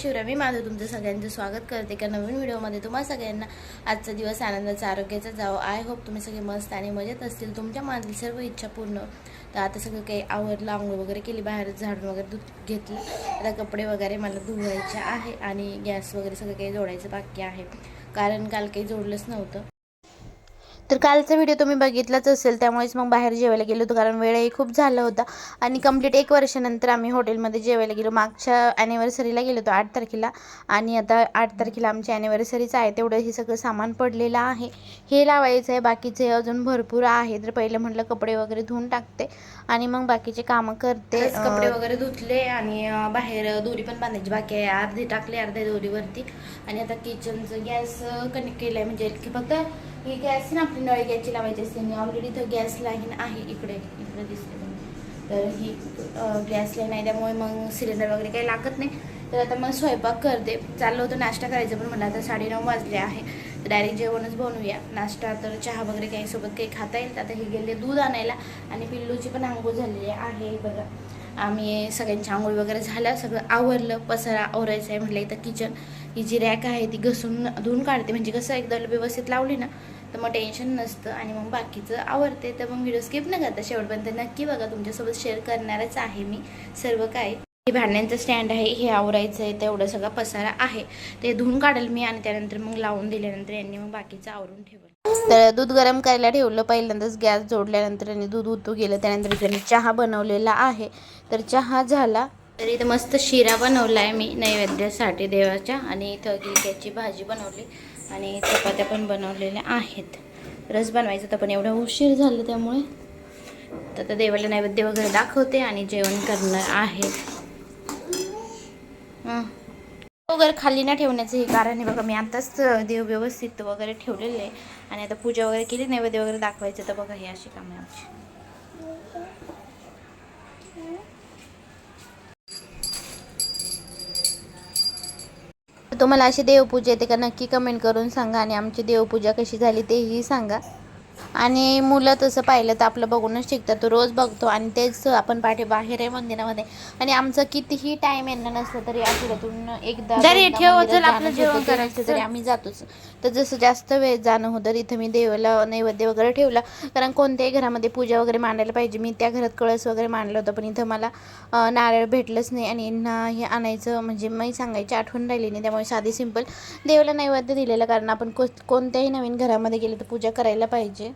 शिवरा मी माझं तुमचं सगळ्यांचं स्वागत करते का नवीन व्हिडिओमध्ये. तुम्हा सगळ्यांना आजचा दिवस आनंदाचा आरोग्याचा जावं. आय होप तुम्ही सगळे मस्त आणि मजेत असतील. तुमच्या मनातील सर्व इच्छा पूर्ण तर आता सगळं काही आवडलं आंघोळ वगैरे केली बाहेर झाडून वगैरे दूध घेतलं. आता कपडे वगैरे मला धुवायचे आहे आणि गॅस वगैरे सगळं काही जोडायचं बाकी आहे. कारण काल काही जोडलंच नव्हतं. तर कालचा व्हिडिओ तुम्ही बघितलाच असेल त्यामुळेच मग बाहेर जेवायला गेलो होतो कारण वेळही खूप झाला होता. आणि कंप्लीट एक वर्षानंतर आम्ही हॉटेलमध्ये जेवायला गेलो. मागच्या ॲनिव्हर्सरीला गेलो होतो आठ तारखेला. आणि आता आठ तारखेला आमची ॲनिव्हर्सरीच आहे तेवढं हे सगळं सामान पडलेलं आहे. हे लावायचं आहे बाकीचे अजून भरपूर आहे तर पहिलं म्हटलं कपडे वगैरे धुवून टाकते. आणि मग बाकीचे कामं करते. कपडे वगैरे धुतले आणि बाहेर दोरी पण बांधायची. बाकी आहे अर्धी टाकले अर्ध्या दोरीवरती. आणि आता किचनचं गॅस कनेक्ट केलं आहे म्हणजे की फक्त ही गॅस ना आपली नळी गॅसची लावायची असते. आणि ऑलरेडी इथं गॅस लाईन आहे इकडे. इकडे दिसते तर ही गॅस लाईन आहे. त्यामुळे मग सिलेंडर वगैरे काही लागत नाही. तर आता मग स्वयंपाक करते. चाललं होतं नाश्ता करायचं पण मला आता साडेनऊ वाजले आहे. तर डायरेक्ट जेवणच बनवूया. नाश्ता तर चहा वगैरे काही सोबत काही खाता येईल. तर आता हे गेले दूध आणायला. आणि पिल्लूची पण आंघोळ झालेली आहे बघा. आम्ही सगळ्यांची आंघोळ वगैरे झाल्या सगळं आवरलं. पसारा आवरायचं आहे म्हटलं इथं किचन ही जी रॅक आहे ती घसून धुवून काढते. म्हणजे कसं एकदा व्यवस्थित लावली ना तर मग टेन्शन नसतं आणि मग बाकीचं आवडते तर मग व्हिडिओ स्किप न करता शेवटपर्यंत. नक्की बघा तुमच्यासोबत शेअर करणारच आहे मी. सर्व काय हे भांड्यांचं स्टँड आहे हे आवरायचं आहे तेवढं सगळा पसारा आहे. ते धुवून काढेल मी आणि त्यानंतर मग लावून दिल्यानंतर यांनी मग बाकीचं आवरून ठेवलं. तर दूध गरम करायला ठेवलं पहिल्यांदाच गॅस जोडल्यानंतर आणि दूध उतू गेलं. त्यानंतर त्यांनी चहा बनवलेला आहे. तर चहा झाला. तर इथं मस्त शिरा बनवला आहे मी नैवेद्यासाठी देवाच्या. आणि इथं गिलक्याची भाजी बनवली. आणि चपात्या पण बनवलेल्या आहेत. रस बनवायचं तर पण एवढा उशीर झाला त्यामुळे. तर आता देवाला नैवेद्य वगैरे दाखवते आणि जेवण करणार आहे. वगैरे खाली ना ठेवण्याचं हे कारण आहे बघा मी आताच देव व्यवस्थित वगैरे ठेवलेले आहे. आणि आता पूजा वगैरे केली नैवेद्य वगैरे दाखवायचं तर बघा हे अशी कामं आमची तुम्हाला अशी देवपूजा येते का नक्की कमेंट करून सांगा आणि आमची देवपूजा कशी झाली तेही सांगा. आणि मुलं तसं पाहिलं तर आपलं बघूनच शिकतात. तो रोज बघतो आणि तेच आपण पाठी बाहेर आहे मंदिरामध्ये आणि आमचं कितीही टाइम येणं नसलं तरी आठवड्यातून एकदा चल आपलं जेवण करायचं, तरी. आम्ही जातोच. तर जसं जास्त वेळ जाणं होतं तिथं मी देवाला नैवेद्य वगैरे ठेवला. कारण कोणत्याही घरामध्ये पूजा वगैरे मांडायला पाहिजे. मी त्या घरात कळस वगैरे मांडलं होतं पण इथं मला नारळ भेटलंच नाही आणि यांना हे आणायचं म्हणजे मी सांगायची आठवण राहिली नाही. त्यामुळे साधी सिंपल देवाला नैवेद्य दिलेलं कारण आपण को कोणत्याही नवीन घरामध्ये गेलं तर पूजा करायला पाहिजे.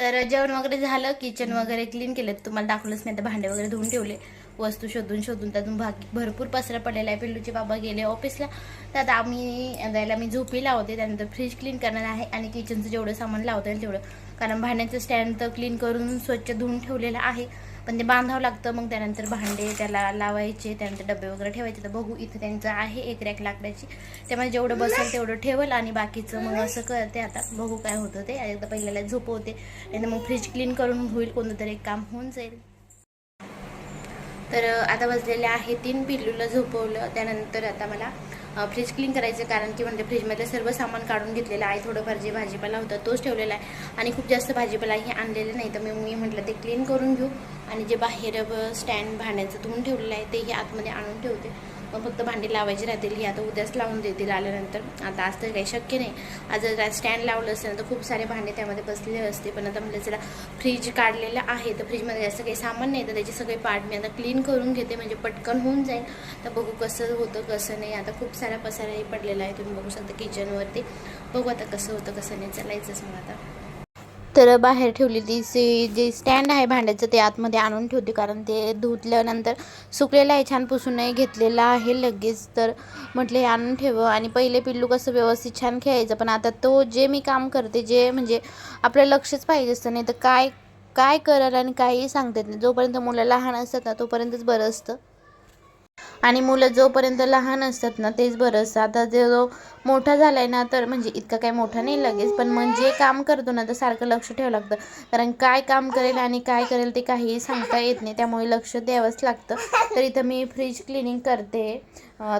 तर जेवण वगैरे झालं किचन वगैरे क्लीन केलं तुम्हाला दाखवलंच नाही तर भांडे वगैरे धुवून ठेवले. वस्तू शोधून शोधून त्यातून भाग भरपूर पसरा पडलेला आहे. पिल्लूचे बाबा गेले ऑफिसला तर आता आम्ही जायला मी झोपी लावते. त्यानंतर फ्रीज क्लीन करणार आहे आणि किचनचं जेवढं सामान लावता येईल तेवढं. कारण भांड्याचं स्टँड तर क्लीन करून स्वच्छ धुवून ठेवलेलं आहे. पण ते बांधावं लागतं मग त्यानंतर भांडे त्याला लावायचे त्यानंतर डबे वगैरे ठेवायचे. तर बघू इथं त्यांचं आहे एक रॅक लाकडाची. त्यामुळे जेवढं बसेल तेवढं ठेवल आणि बाकीचं मग असं करते. आता बघू काय होतं ते. एकदा पहिल्याला झोपवते. आणि मग फ्रीज क्लीन करून होईल कोणतं तरी एक काम होऊन जाईल. तर आता वाजलेले आहे तीन पिल्लूला झोपवलं. त्यानंतर आता मला फ्रीज क्लीन करायचं कारण की म्हणजे फ्रीजमधलं सर्व सामान काढून घेतलेलं आहे. थोडंफार जे भाजीपाला होता तोच ठेवलेला आहे. आणि खूप जास्त भाजीपालाही आणलेलं नाही. तर मी मी म्हटलं ते क्लीन करून घेऊ. आणि जे बाहेर स्टँड भांड्याचं धुवून ठेवलेलं आहे तेही आतमध्ये आणून ठेवते. फक्त भांडी लावायची राहतील ही आता उद्याच लावून देतील आल्यानंतर. आता आज तर काही शक्य नाही. आज जर स्टँड लावलं असेल तर खूप सारे भांडे त्यामध्ये बसलेले असते पण आता म्हणजे जरा फ्रीज काढलेलं आहे. तर फ्रीजमध्ये जास्त काही सामान नाही. तर त्याचे सगळे पार्ट मी आता क्लीन करून घेते. म्हणजे पटकन होऊन जाईल. तर बघू कसं होतं कसं नाही. आता खूप सारा पसाराही पडलेला आहे. तुम्ही बघू शकता किचनवरती बघू आता कसं होतं कसं नाही. चालायचंच मग आता. तर बाहेर ठेवलेली जे जे स्टँड आहे भांड्याचं ते आतमध्ये आणून ठेवते. कारण ते धुतल्यानंतर सुकलेलं आहे छान पुसूनही घेतलेलं आहे लगेच. तर म्हटलं हे आणून ठेव. आणि पहिले पिल्लू कसं व्यवस्थित छान खेळायचं. पण आता तो जे मी काम करते जे म्हणजे आपलं लक्षच पाहिजे असतं. नाही तर काय काय करायला आणि काहीही सांगता येत नाही. जोपर्यंत मुलं लहान असतात ना तोपर्यंतच बरं असतं. आणि मुलं जोपर्यंत लहान असतात ना तेच बरं. असतं आता जो मोठा झाला आहे ना तर म्हणजे इतका काही मोठा नाही लगेच पण मग जे काम करतो ना तर सारखं लक्ष ठेवावं लागतं. कारण काय काम करेल आणि काय करेल ते काहीही सांगता येत नाही त्यामुळे लक्ष द्यावंच लागतं. तर इथं मी फ्रीज क्लिनिंग करते.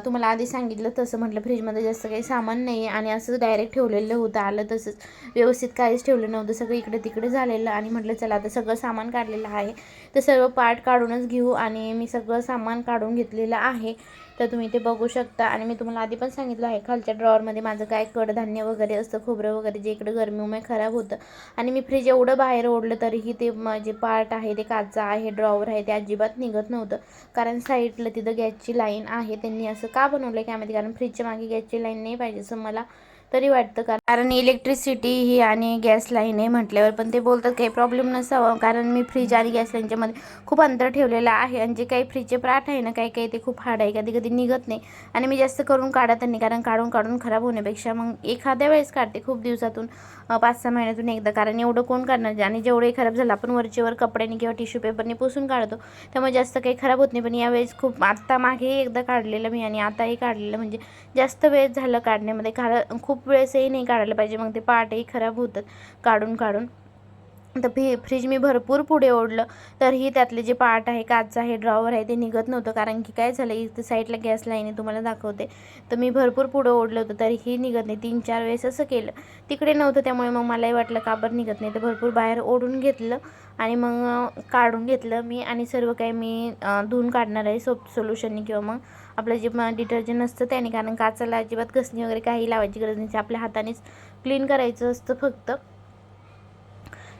तुम्हाला आधी सांगितलं तसं म्हटलं फ्रीजमध्ये जास्त काही सामान नाही आहे आणि असं डायरेक्ट ठेवलेलं होतं आलं तसंच. व्यवस्थित काहीच ठेवलं नव्हतं सगळं इकडे तिकडे झालेलं आणि म्हटलं चला आता सगळं सामान काढलेलं आहे. तर सर्व पार्ट काढूनच घेऊ आणि मी सगळं सामान काढून घेतलेलं आहे. तर तुम्ही ते बघू शकता. आणि मी तुम्हाला आधी पण सांगितलं आहे खालच्या ड्रॉवरमध्ये माझं काय कडधान्य वगैरे असतं खोबरं वगैरे जे इकडं गरमीमुळे खराब होतं. आणि मी फ्रीज एवढं बाहेर ओढलं तरीही ते जे पार्ट आहे ते काचा आहे ड्रॉवर आहे ते अजिबात निघत नव्हतं. कारण साईडला तिथं गॅसची लाईन आहे. त्यांनी असं का बनवलं आहे काय माहिती? कारण फ्रीजच्या मागे गॅसची लाईन नाही पाहिजे असं मला तरी वाटतं कारण इलेक्ट्रिसिटी ही आणि गॅस लाईन आहे म्हटल्यावर पण ते बोलतात काही प्रॉब्लेम नसावं कारण मी फ्रीज आणि गॅस लाईनच्यामध्ये खूप अंतर ठेवलेलं आहे आणि जे काही फ्रीजचे प्राठ आहे ना काही काही ते खूप हार्ड आहे कधी कधी निघत नाही आणि मी जास्त करून काढत नाही कारण काढून काढून खराब होण्यापेक्षा मग एखाद्या वेळेस काढते खूप दिवसातून पाच सहा महिन्यातून एकदा कारण एवढं कोण काढणार आणि जेवढे खराब झालं आपण वरचेवर कपड्याने किंवा टिश्यू पेपरने पुसून काढतो त्यामुळे जास्त काही खराब होत नाही. पण यावेळेस खूप आत्ता मागे एकदा काढलेलं मी आणि आताही काढलेलं म्हणजे जास्त वेळ झालं काढण्यामध्ये कारण खूप खूप वेळेसही नाही काढायला पाहिजे. मग ते पार्टही खराब होतात काढून काढून. तर फ्री फ्रीज मी भरपूर पुढे ओढलं. तरीही त्यातले जे पार्ट आहे काच आहे ड्रॉवर आहे ते निघत नव्हतं. कारण की काय झालं इथं साईडला गॅस लाईन आहे तुम्हाला दाखवते. तर मी भरपूर पुढे ओढलं होतं तरीही निघत नाही. तीन चार वेळेस असं केलं. तिकडे नव्हतं त्यामुळे मग मलाही वाटलं का बरं निघत नाही. तर भरपूर बाहेर ओढून घेतलं आणि मग काढून घेतलं मी आणि सर्व काही मी धुवून काढणार आहे. सोप सोल्युशननी किंवा मग आपलं जे डिटर्जंट असतं त्याने कारण काचाला अजिबात घसणी वगैरे काही लावायची गरज नाही. आपल्या हातानेच क्लीन करायचं असतं फक्त.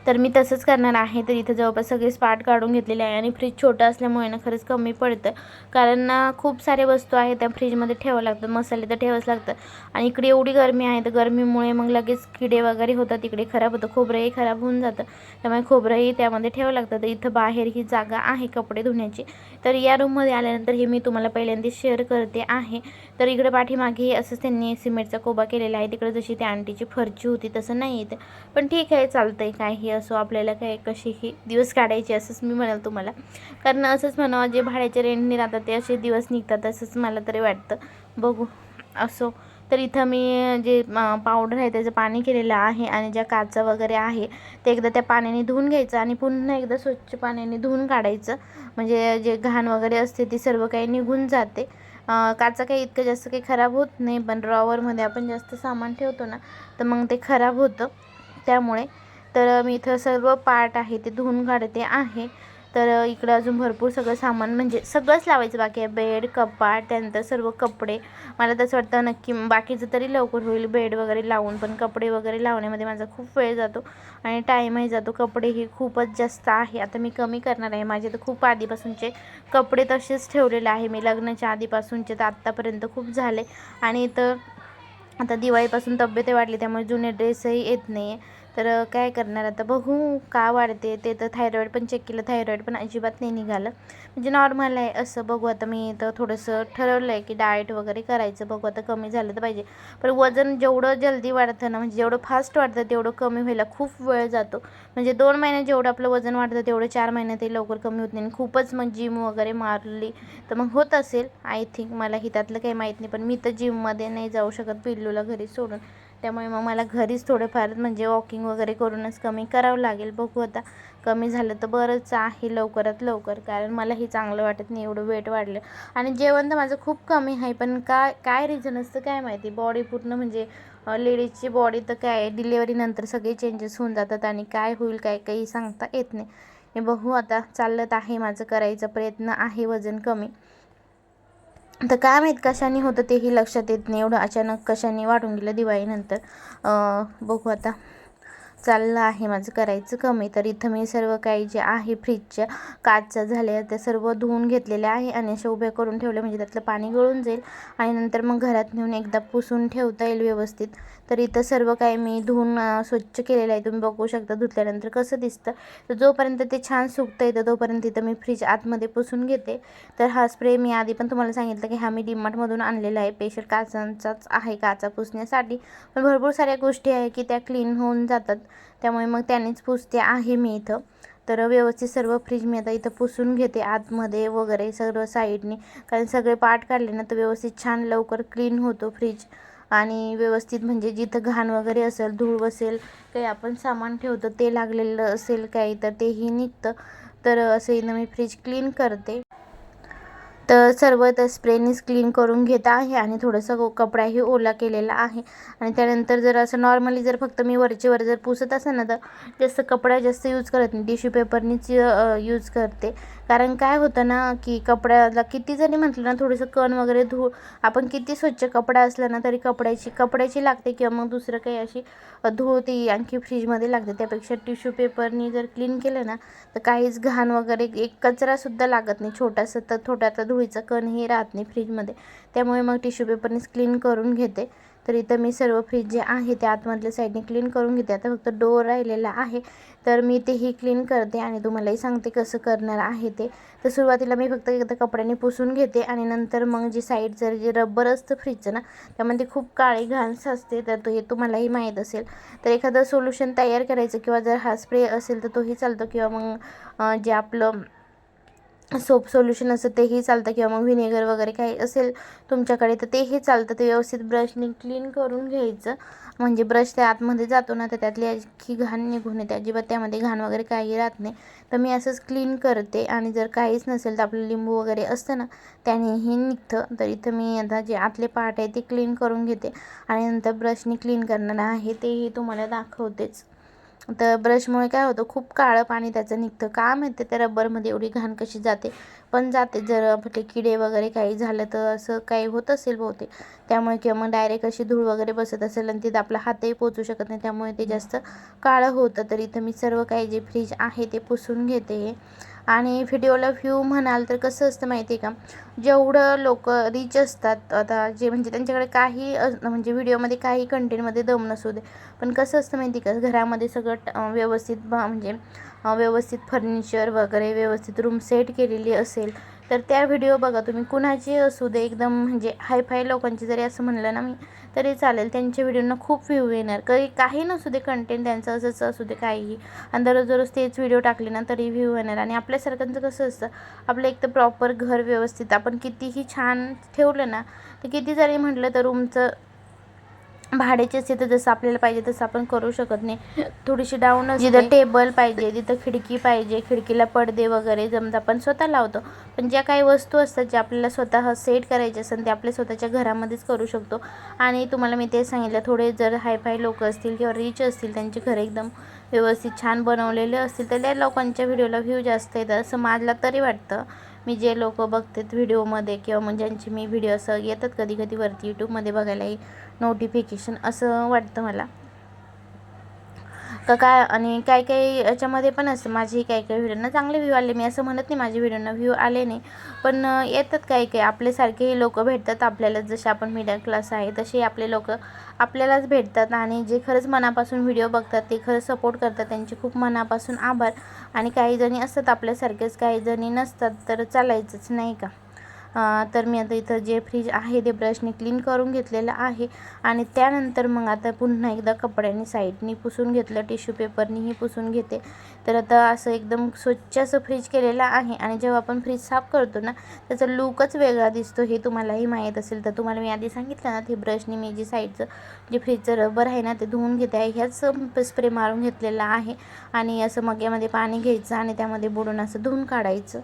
तर मी तसंच करणार आहे. तर इथं जवळपास सगळे स्पाट काढून घेतलेले आहे आणि फ्रीज छोटं असल्यामुळे ना खरंच कमी पडतं. कारण ना खूप सारे वस्तू आहेत त्या फ्रीजमध्ये ठेवावं लागतं. मसाले तर ठेवावंच लागतं. आणि इकडे एवढी गरमी आहे तर गरमीमुळे मग लगेच किडे वगैरे होतात. तिकडे खराब होतं. खोबरंही खराब होऊन जातं. त्यामुळे खोबरंही त्यामध्ये ठेवावं लागतं. तर इथं बाहेर ही जागा आहे कपडे धुण्याची. तर या रूममध्ये आल्यानंतर हे मी तुम्हाला पहिल्यांदा शेअर करते आहे. तर इकडे पाठीमागे असंच त्यांनी सिमेंटचा कोबा केलेला आहे. तिकडे जशी त्या आंटीची फरची होती तसं नाही येते. पण ठीक आहे चालतं आहे काही असो आपल्याला काय कशीही दिवस काढायचे असंच मी म्हणाल तुम्हाला. कारण असंच म्हणावं जे भाड्याचे रेंटने राहतात ते असे दिवस निघतात असंच मला तरी वाटतं. बघू असो. तर इथं मी जे पावडर आहे त्याचं पाणी केलेलं आहे आणि ज्या काचा वगैरे आहे ते एकदा त्या पाण्याने धुवून घ्यायचं आणि पुन्हा एकदा स्वच्छ पाण्याने धुवून काढायचं. म्हणजे जे घाण वगैरे असते ती सर्व काही निघून जाते. काचा काही इतकं जास्त काही खराब होत नाही पण ड्रॉवरमध्ये आपण जास्त सामान ठेवतो ना तर मग ते खराब होतं. त्यामुळे तर मी इथं सर्व पार्ट आहे ते धुवून काढते आहे. तर इकडं अजून भरपूर सगळं सामान म्हणजे सगळंच लावायचं बाकी आहे. बेड कपाट त्यानंतर सर्व कपडे. मला तसं वाटतं नक्की बाकीचं तरी लवकर होईल. बेड वगैरे लावून पण कपडे वगैरे लावण्यामध्ये माझा खूप वेळ जातो आणि टाईमही जातो. कपडे हे खूपच जास्त आहे. आता मी कमी करणार आहे. माझे तर खूप आधीपासूनचे कपडे तसेच ठेवलेले आहे. मी लग्नाच्या आधीपासूनचे तर आत्तापर्यंत खूप झाले. आणि तर आता दिवाळीपासून तब्येत वाढली त्यामुळे जुने ड्रेसही येत नाही आहे तर काय करणार आता? बघू का वाढते. ते तर थायरॉईड पण चेक केलं. थायरॉईड पण अजिबात नाही निघालं. म्हणजे नॉर्मल आहे. असं बघू आता. मी तर थोडंसं ठरवलं आहे की डाएट वगैरे करायचं. बघू आता कमी झालं तर पाहिजे. पण वजन जेवढं जल्दी वाढतं ना म्हणजे जेवढं फास्ट वाढतं तेवढं कमी व्हायला खूप वेळ जातो. म्हणजे दोन महिन्यात जेवढं आपलं वजन वाढतं तेवढं चार महिन्यातही लवकर कमी होत नाही. खूपच मग जिम वगैरे मारली तर मग होत असेल. आय थिंक मला ही त्यातलं काही माहीत नाही. पण मी तर जिममध्ये नाही जाऊ शकत. पिल्लूला घरी सोडून. त्यामुळे मग मला घरीच थोडेफार म्हणजे वॉकिंग वगैरे करूनच कमी करावं लागेल. बघू आता कमी झालं तर बरंच आहे लवकरात लवकर. कारण मला हे चांगलं वाटत नाही एवढं वेट वाढलं. आणि जेवण तर माझं खूप कमी आहे पण काय काय रिझन असतं काय माहिती? बॉडी पूर्ण म्हणजे लेडीजची बॉडी तर काय डिलेवरीनंतर सगळे चेंजेस होऊन जातात आणि काय होईल काय काही सांगता येत नाही. हे बघू आता चालत आहे माझं करायचा प्रयत्न आहे वजन कमी. तर काय माहीत कशाने होतं तेही लक्षात येत नाही. एवढं अचानक कशाने वाढून गेलं दिवाळीनंतर. बघू आता. चाललं आहे माझं करायचं कमी. तर इथं मी सर्व काही जे आहे फ्रीजच्या काचच्या झाल्या त्या सर्व धुवून घेतलेल्या आहे आणि अशा उभ्या करून ठेवल्या. म्हणजे त्यातलं पाणी गळून जाईल आणि नंतर मग घरात नेऊन एकदा पुसून ठेवता येईल व्यवस्थित. तर इथं सर्व काही मी धुवून स्वच्छ केलेलं आहे. तुम्ही बघू शकता धुतल्यानंतर कसं दिसतं. तर जोपर्यंत ते छान सुकतं येतं तोपर्यंत इथं मी फ्रीज आतमध्ये पुसून घेते. तर हा स्प्रे मी आधी पण तुम्हाला सांगितलं की हा मी डिमार्टमधून आणलेला आहे. स्पेशल काचांचाच आहे काचा पुसण्यासाठी. पण भरपूर साऱ्या गोष्टी आहे की त्या क्लीन होऊन जातात. त्यामुळे मग त्यानेच पुसते आहे मी इथं. तर व्यवस्थित सर्व फ्रीज मी आता इथं पुसून घेते आतमध्ये वगैरे सर्व साईडने कारण सगळे पार्ट काढले ना तर व्यवस्थित छान लवकर क्लीन होतो फ्रीज आणि व्यवस्थित म्हणजे जिथं घाण वगैरे असेल धूळ बसेल काही आपण सामान ठेवतो ते लागलेलं असेल काही तर तेही निघतं. तर असं इथं मी फ्रीज क्लीन करते. सर्वत तर स्प्रेनीच क्लीन करून घेत आहे आणि थोडंसं कपडाही ओला केलेला आहे. आणि त्यानंतर जर असं नॉर्मली जर फक्त मी वरचे वर जर पुसत असेल ना तर जास्त कपडा जास्त यूज करत नाही. टिश्यू पेपरनीच यूज करते. कारण काय होतं ना की कपड्याला किती जरी म्हटलं ना थोडंसं कण वगैरे धू आपण किती स्वच्छ कपडा असला ना तरी कपड्याची कपड्याची लागते किंवा मग दुसरं काही अशी अ, धूळ ती आणखी फ्रीजमध्ये लागते. त्यापेक्षा टिश्यू पेपरनी जर क्लीन केलं ना तर काहीच घाण वगैरे एक कचरासुद्धा लागत नाही छोटासा तर छोटा तर धुळीचा कणही राहत नाही फ्रीजमध्ये. त्यामुळे मग टिश्यू पेपरनेच क्लीन करून घेते. तर इथं मी सर्व फ्रीज जे आहे ते आतमधल्या साईडने क्लीन करून घेते. आता फक्त डोअर राहिलेला आहे. तर मी तेही क्लीन करते आणि तुम्हालाही सांगते कसं करणार आहे ते. तर सुरुवातीला मी फक्त एकदा कपड्याने पुसून घेते आणि नंतर मग जी साईड जर जे रबर असतं फ्रीजचं ना त्यामध्ये खूप काळी घाण असते तर तो हे तुम्हालाही माहीत असेल. तर एखादं सोल्युशन तयार करायचं किंवा जर हा स्प्रे असेल तर तोही चालतो किंवा मग जे आपलं सोप सोल्युशन असतं तेही चालतं किंवा मग व्हिनेगर वगैरे काही असेल तुमच्याकडे तर तेही चालतं. ते व्यवस्थित ब्रशने क्लीन करून घ्यायचं. म्हणजे ब्रश त्या आतमध्ये जातो ना तर त्यातली अख्खी घाण निघून येते. अजिबात त्यामध्ये घाण वगैरे काही राहत नाही. तर मी असंच क्लीन करते. आणि जर काहीच नसेल तर आपलं लिंबू वगैरे असतं ना त्यानेही निघतं. तर इथं मी आता जे आतले पार्ट आहे ते क्लीन करून घेते. आणि नंतर ब्रशने क्लीन करणार आहे तेही तुम्हाला दाखवतेच. तर ब्रशमुळे काय होतं खूप काळं पाणी त्याचं निघतं. का माहिती त्या रबरमध्ये एवढी घाण कशी जाते? पण जाते. जर आपले किडे वगैरे काही झालं तर असं काही होत असेल बहुतेक. त्यामुळे किंवा मग डायरेक्ट अशी धूळ वगैरे बसत असेल आणि तिथं आपला हातही पोचू शकत नाही. त्यामुळे ते जास्त काळं होतं. तर इथं मी सर्व काही जे फ्रीज आहे ते पुसून घेते. आणि व्हिडिओला व्ह्यू म्हणाल तर कसं असतं माहिती आहे का? जेवढं लोक रिच असतात आता जे म्हणजे त्यांच्याकडे काही म्हणजे व्हिडिओमध्ये काही कंटेंटमध्ये दम नसू दे. पण कसं असतं माहिती आहे का? घरामध्ये सगळं ट- व्यवस्थित म्हणजे व्यवस्थित फर्निचर वगैरे व्यवस्थित रूम सेट केलेली असेल तर त्या व्हिडिओ बघा तुम्ही कुणाची असू दे एकदम म्हणजे हायफाय लोकांची जरी असं म्हणलं ना मी तरी चालेल. त्यांच्या व्हिडिओना खूप व्ह्यू येणार. काही काही नसू दे कंटेंट त्यांचं असंच असू दे काहीही. आणि दररोज दररोज तेच व्हिडिओ टाकले ना तरी व्ह्यू येणार. आणि आपल्यासारख्यांचं कसं असतं आपलं एक तर प्रॉपर घर व्यवस्थित आपण कितीही छान ठेवलं ना तर किती जरी म्हटलं तर रूमचं भाड्याचे असते तर जसं आपल्याला पाहिजे तसं आपण करू शकत नाही. थोडीशी डाऊन जिथं टेबल पाहिजे तिथं खिडकी पाहिजे खिडकीला पडदे वगैरे जमतं आपण स्वतः लावतो. पण ज्या काही वस्तू असतात ज्या आपल्याला स्वतः सेट करायचे असतात ते आपल्या स्वतःच्या घरामध्येच करू शकतो. आणि तुम्हाला मी ते सांगितलं थोडे जर हायफाय लोक असतील किंवा रिच असतील त्यांचे घर एकदम व्यवस्थित छान बनवलेले असतील तर त्या लोकांच्या व्हिडिओला व्ह्यू जास्त येतात. असं मला तरी वाटतं. मी जे लोक बघतात व्हिडिओमध्ये किंवा मग ज्यांचे मी व्हिडिओ असं येतात कधी कधी वरती यूट्यूबमध्ये बघायलाही नोटिफिकेशन असं वाटतं मला. का काय आणि काय काही याच्यामध्ये पण असतं माझेही काही काही व्हिडिओंना चांगले व्ह्यू आले मी असं म्हणत नाही माझ्या व्हिडिओना व्ह्यू आले नाही. पण येतात काही काही आपल्यासारखेही लोक भेटतात आपल्याला जसे आपण मिडल क्लास आहे तसे आपले लोक आपल्यालाच भेटतात. आणि जे खरंच मनापासून व्हिडिओ बघतात ते खरंच सपोर्ट करतात. त्यांचे खूप मनापासून आभार. आणि काही जणी असतात आपल्यासारखेच काही जणी नसतात तर चालायचंच नाही का? तर मी आता इथं जे फ्रीज आहे ते ब्रशने क्लीन करून घेतलेलं आहे. आणि त्यानंतर मग आता पुन्हा एकदा कपड्याने साईडनी पुसून घेतलं टिश्यू पेपरनीही पुसून घेते. तर आता असं एकदम स्वच्छ असं फ्रीज केलेलं आहे. आणि जेव्हा आपण फ्रीज साफ करतो ना त्याचा लुकच वेगळा दिसतो. हे तुम्हालाही माहीत असेल. तर तुम्हाला मी आधी सांगितलं ना ते ब्रशने मी जे साईडचं जे फ्रीजचं रबर आहे ना ते धुवून घेते. आहे ह्याच स्प्रे मारून घेतलेला आहे. आणि असं मग्यामध्ये पाणी घ्यायचं आणि त्यामध्ये बुडून असं धुवून काढायचं.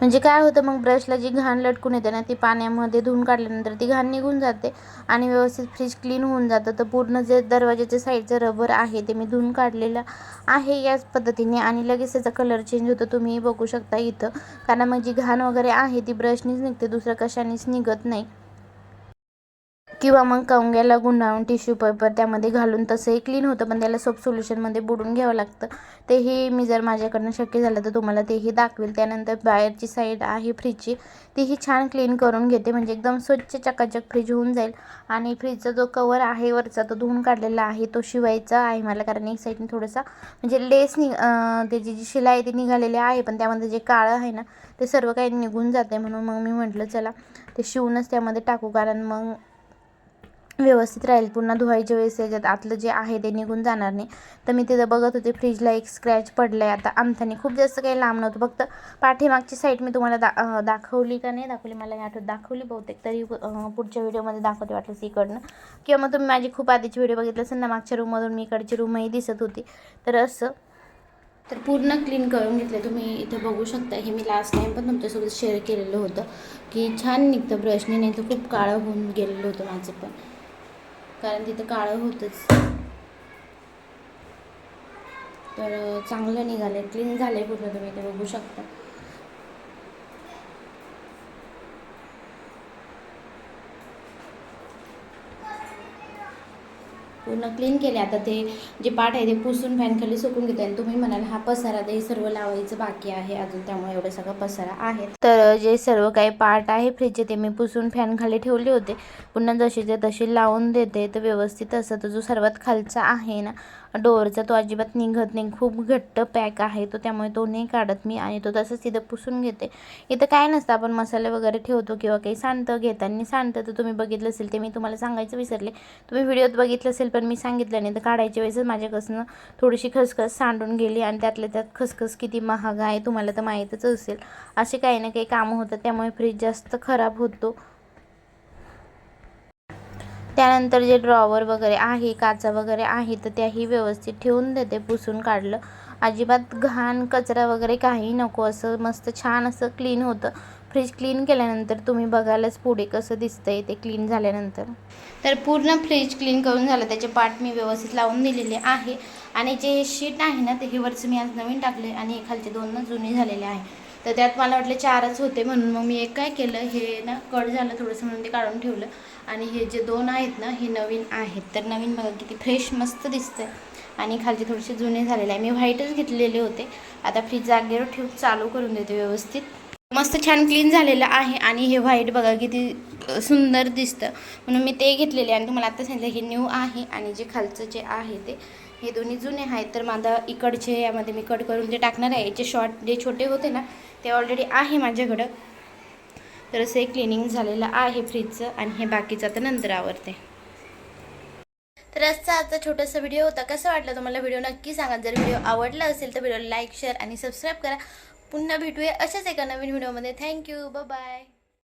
म्हणजे काय होतं मग ब्रशला जी घाण लटकून येते ना ती पाण्यामध्ये धुवून काढल्यानंतर ती घाण निघून जाते आणि व्यवस्थित फ्रीज क्लीन होऊन जातं. तर पूर्ण जे दरवाजाच्या साईडचं रबर आहे ते मी धुवून काढलेलं आहे याच पद्धतीने आणि लगेच त्याचा कलर चेंज होतो तुम्ही बघू शकता इथं. कारण मग जी घाण वगैरे आहे ती ब्रशनीच निघते दुसऱ्या कशानेच निघत नाही. किंवा मग कवंग्याला गुंडाळून टिश्यू पेपर त्यामध्ये घालून तसंही क्लीन होतं पण त्याला सोप सोल्युशनमध्ये बुडून घ्यावं लागतं. तेही मी जर माझ्याकडनं शक्य झालं तर तुम्हाला तेही दाखवेल. त्यानंतर बाहेरची साईड आहे फ्रीजची तीही छान क्लीन करून घेते. म्हणजे एकदम स्वच्छ चकाचक फ्रीज होऊन जाईल. आणि फ्रीजचा जो कवर आहे वरचा तो धुवून काढलेला आहे तो शिवायचा आहे मला. कारण एक साईडने थोडंसा म्हणजे लेस नि त्याची जी शिलाई आहे ती निघालेली आहे पण त्यामध्ये जे काळं आहे ना ते सर्व काही निघून जाते म्हणून मग मी म्हटलं चला ते शिवूनच त्यामध्ये टाकू. कारण मग व्यवस्थित राहील. पुन्हा धुवायच्या वेळेस त्याच्यात आतलं जे आहे ते निघून जाणार नाही. तर मी तिथं बघत होते फ्रीजला एक स्क्रॅच पडला आहे आता आमथाने खूप जास्त काही लांब नव्हतं. फक्त पाठीमागची साईड मी तुम्हाला दा दाखवली का नाही दाखवली मला नाही आठवत. दाखवली बहुतेक तरी पुढच्या व्हिडिओमध्ये दाखवते वाटलं इकडनं किंवा मग तुम्ही माझी खूप आधीची व्हिडिओ बघितलं असेल ना मागच्या रूममधून मी इकडची रूमही दिसत होती. तर असं. तर पूर्ण क्लीन करून घेतले तुम्ही इथे बघू शकता. हे मी लास्ट टाईम पण तुमच्यासोबत शेअर केलेलं होतं. की छान निघतं ब्रशने नाही तर खूप काळं होऊन गेलेलं होतं माझं पण. कारण तिथं काळं होतंच. तर चांगलं निघालं क्लीन झालं आहे पूर्ण तुम्ही इथे बघू शकता. पूर्ण क्लीन केले. आता ते जे पाठ आहे ते पुसून फॅनखाली सुकून घेते आणि तुम्ही म्हणाल हा पसारा ते सर्व लावायचं बाकी आहे अजून त्यामुळे एवढं सगळं पसारा आहे. तर जे सर्व काही पार्ट आहे फ्रीजचे ते मी पुसून फॅनखाली ठेवले होते. पुन्हा जशीचे तशी लावून देते. तर व्यवस्थित असं तर जो सर्वात खालचा आहे ना डोअरचा तो अजिबात निघत नाही. खूप घट्ट पॅक आहे. तो त्यामुळे तो नाही काढत मी आणि तो तसंच तिथं पुसून घेते. इथं काय नसतं. आपण मसाले वगैरे ठेवतो किंवा काही सांडतं घेताना. सांडतं तर तुम्ही बघितलं असेल ते मी तुम्हाला सांगायचं विसरले. तुम्ही व्हिडिओत बघितलं असेल पण मी सांगितलं नाही. तर काढायच्या वेळेसच माझ्यापासून थोडीशी खसखस सांडून गेली आणि त्यातल्या त्यात खसखस किती महाग आहे तुम्हाला तर माहीतच असेल. असे काही ना काही कामं होतात. त्यामुळे फ्रीज जास्त खराब होतो. त्यानंतर जे ड्रॉवर वगैरे आहे काचा वगैरे आहे तर त्याही व्यवस्थित ठेवून देते पुसून काढलं. अजिबात घाण कचरा वगैरे काही नको असं मस्त छान असं क्लीन होतं. फ्रीज क्लीन केल्यानंतर तुम्ही बघायलाच पुढे कसं दिसतंय ते क्लीन झाल्यानंतर. तर पूर्ण फ्रीज क्लीन करून झालं. त्याचे पार्ट मी व्यवस्थित लावून दिलेले आहे. आणि जे शीट आहे ना ते हे वरचं मी आज नवीन टाकले आणि खालचे दोन ना जुने झालेले आहे. तर त्यात मला वाटले चारच होते म्हणून मग मी एक काय केलं हे ना कट झालं थोडंसं म्हणून ते काढून ठेवलं. आणि हे जे दोन आहेत ना हे नवीन आहेत. तर नवीन बघा किती फ्रेश मस्त दिसतंय. आणि खालचे थोडेसे जुने झालेले आहे. मी व्हाईटच घेतलेले होते. आता फ्रीज जागेवर ठेवून चालू करून देते व्यवस्थित. मस्त छान क्लीन झालेलं आहे. आणि हे व्हाईट बघा किती सुंदर दिसतं. म्हणून मी ते घेतलेले आणि तुम्हाला आता सांगितलं हे न्यू आहे आणि जे खालचं जे आहे ते हे दोन्ही जुने आहेत. तर माझा इकडचे यामध्ये मी कट करून जे टाकणार आहे याचे शॉर्ट जे छोटे होते ना ते ऑलरेडी आहे माझ्याकडं. तर असं एक क्लिनिंग झालेलं आहे फ्रीजचं आणि हे बाकीचं आता नंतर आवडते तर आजचा आजचा छोटासा व्हिडिओ होता. कसं वाटलं तुम्हाला व्हिडिओ नक्की सांगा. जर व्हिडिओ आवडला असेल तर व्हिडिओला लाईक शेअर आणि सबस्क्राईब करा. पुन्हा भेटूया अशाच एका नवीन व्हिडिओमध्ये थँक्यू बाय